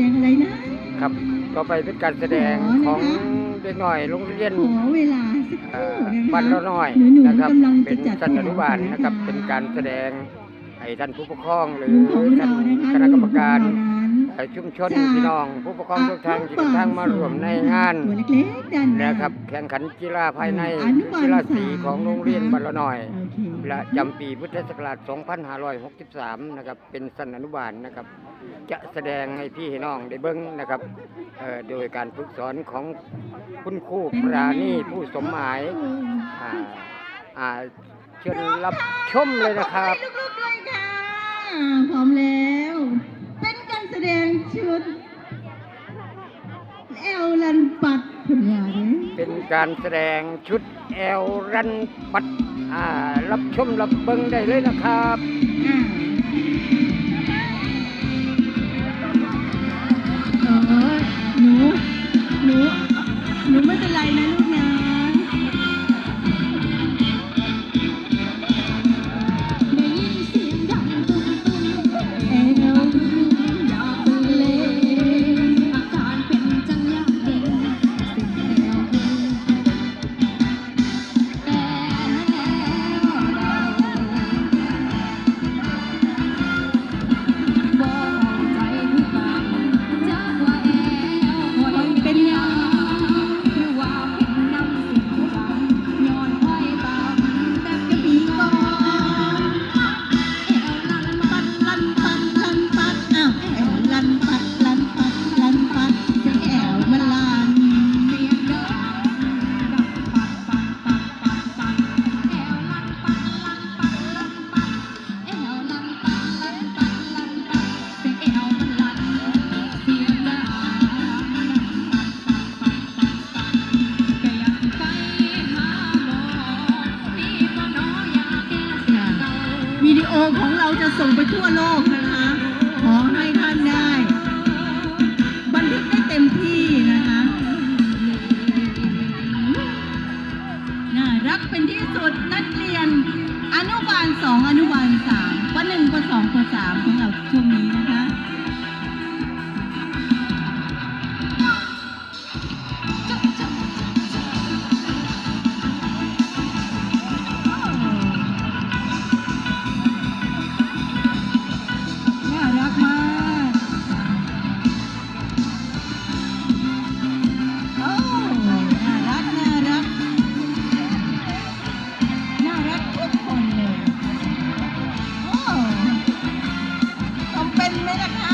ดงอะไรนะ ครับ ต่อไปเป็นการแสดงของเด็กหน่อยโรงเรียนขอเวลาสักคเอ่รู่อนะคะบ้านละน้อยหนูๆนะครับกำลังเป็จะนจัดชั้นอนุบาลนะครับแถวเป็นการแสดงให้ท่านผู้ปกครองหรือลุงของท่าเรานนะคะคณะกรรมการ ลุงของเรานั้นเอ่อชุมชนจะพี่น้อง ผู้ปกครองทุกท่านที่เดินทางมาร่วมในงานตัวเล็กๆด้านหน้านะครับแข่งขันกีฬาภายในอนุบาลกีฬาสีสามของโรงเรียนบ้านละน้อยโอเคประจำปีพุทธศักราช 2563 นะครับเป็นสันอนุบาลนะครับ จะแสดงให้พี่ให้น้องได้เบิ้งนะครับเอ่อโดยการฝึกสอนของคุณครูปราณีผู้สมหมายอ่าอ่าเชิญรับชมเลยนะครับให้ลูกๆด้วยค่ะพร้อมแล้วเป็นการแส ดงชุดแอลลันปัดคุณยายเนี่ยเป็นการแสดงชุดแอลรันปัดอ่ารับชมรับเบิ้งได้เลยนะครับ องของเราจะส่งไปทั่วโลกนะคะ ขอให้ท่านได้ บันทึกได้เต็มที่นะคะ น่ารักเป็นที่สุดนักเรียนอนุบาลสองอนุบาลสามปหนึ่งปสองปสาม Mega